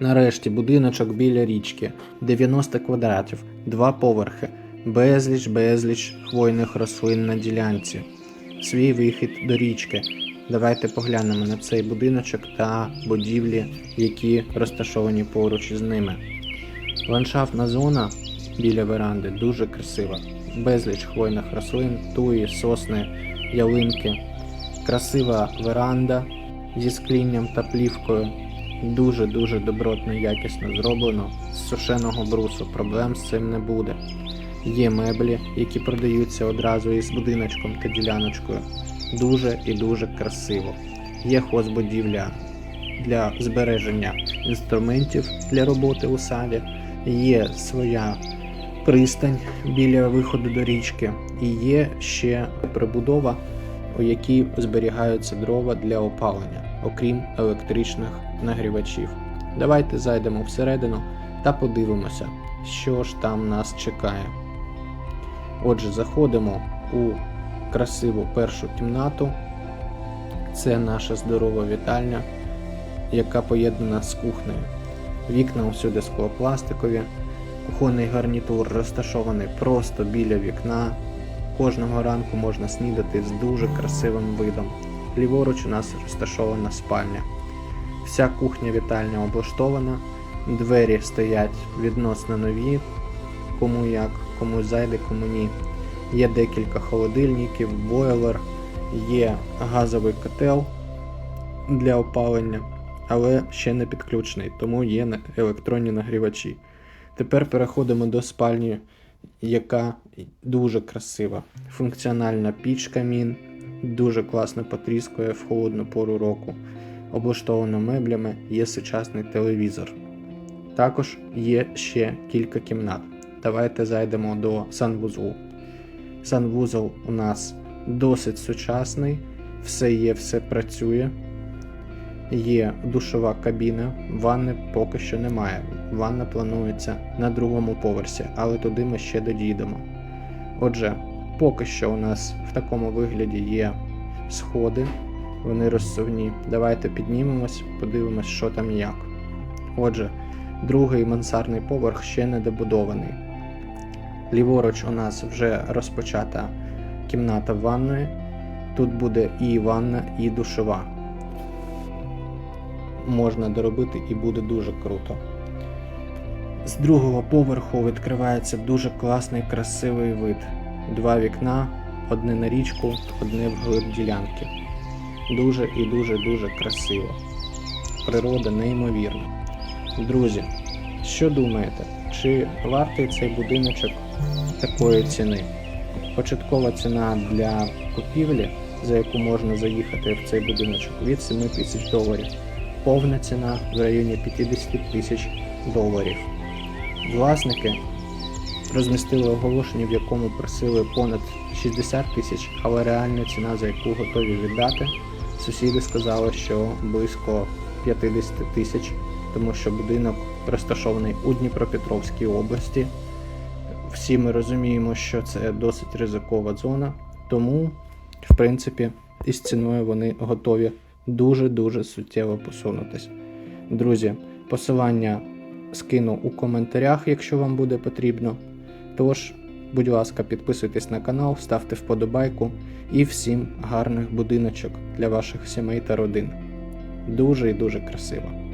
Нарешті будиночок біля річки, 90 квадратів, два поверхи, безліч безліч хвойних рослин на ділянці. Свій вихід до річки. Давайте поглянемо на цей будиночок та будівлі, які розташовані поруч із ними. Ландшафтна зона біля веранди дуже красива. Безліч хвойних рослин, туї, сосни, ялинки. Красива веранда зі склінням та плівкою. Дуже-дуже добротно якісно зроблено. З сушеного брусу проблем з цим не буде. Є меблі, які продаються одразу із будиночком та діляночкою. Дуже і дуже красиво. Є хозбудівля для збереження інструментів для роботи у саді. Є своя пристань біля виходу до річки. І є ще прибудова, у якій зберігаються дрова для опалення, окрім електричних нагрівачів. Давайте зайдемо всередину та подивимося, що ж там нас чекає. Отже, заходимо у красиву першу кімнату. Це наша здорова вітальня, яка поєднана з кухнею. Вікна усюди склопластикові, кухонний гарнітур розташований просто біля вікна. Кожного ранку можна снідати з дуже красивим видом. Ліворуч у нас розташована спальня. Вся кухня вітальня облаштована, двері стоять відносно нові, кому як, комусь зайде, кому ні. Є декілька холодильників, бойлер, є газовий котел для опалення, але ще не підключений, тому є електронні нагрівачі. Тепер переходимо до спальні, яка дуже красива. Функціональна піч камін, дуже класно потріскує в холодну пору року. Облаштовано меблями, є сучасний телевізор. Також є ще кілька кімнат. Давайте зайдемо до санвузлу. Санвузол у нас досить сучасний, все є, все працює. Є душова кабіна, ванни поки що немає. Ванна планується на другому поверсі, але туди ми ще додійдемо. Отже, поки що у нас в такому вигляді є сходи, вони розсувні. Давайте піднімемось, подивимось, що там як. Отже, другий мансардний поверх ще не добудований. Ліворуч у нас вже розпочата кімната ванної. Тут буде і ванна, і душова. Можна доробити і буде дуже круто. З другого поверху відкривається дуже класний красивий вид. Два вікна, одне на річку, одне вглиб ділянки. Дуже і дуже дуже красиво. Природа неймовірна. Друзі, що думаєте, чи вартий цей будиночок такої ціни? Початкова ціна для купівлі, за яку можна заїхати в цей будиночок, від 7 тисяч доларів. Повна ціна в районі 50 тисяч доларів. Власники розмістили оголошення, в якому просили понад 60 тисяч, але реальна ціна, за яку готові віддати, сусіди сказали, що близько 50 тисяч, тому що будинок розташований у Дніпропетровській області. Всі ми розуміємо, що це досить ризикова зона, тому, в принципі, із ціною вони готові дуже-дуже суттєво посунутись. Друзі, посилання скину у коментарях, якщо вам буде потрібно. Тож, будь ласка, підписуйтесь на канал, ставте вподобайку і всім гарних будиночок для ваших сімей та родин. Дуже і дуже красиво.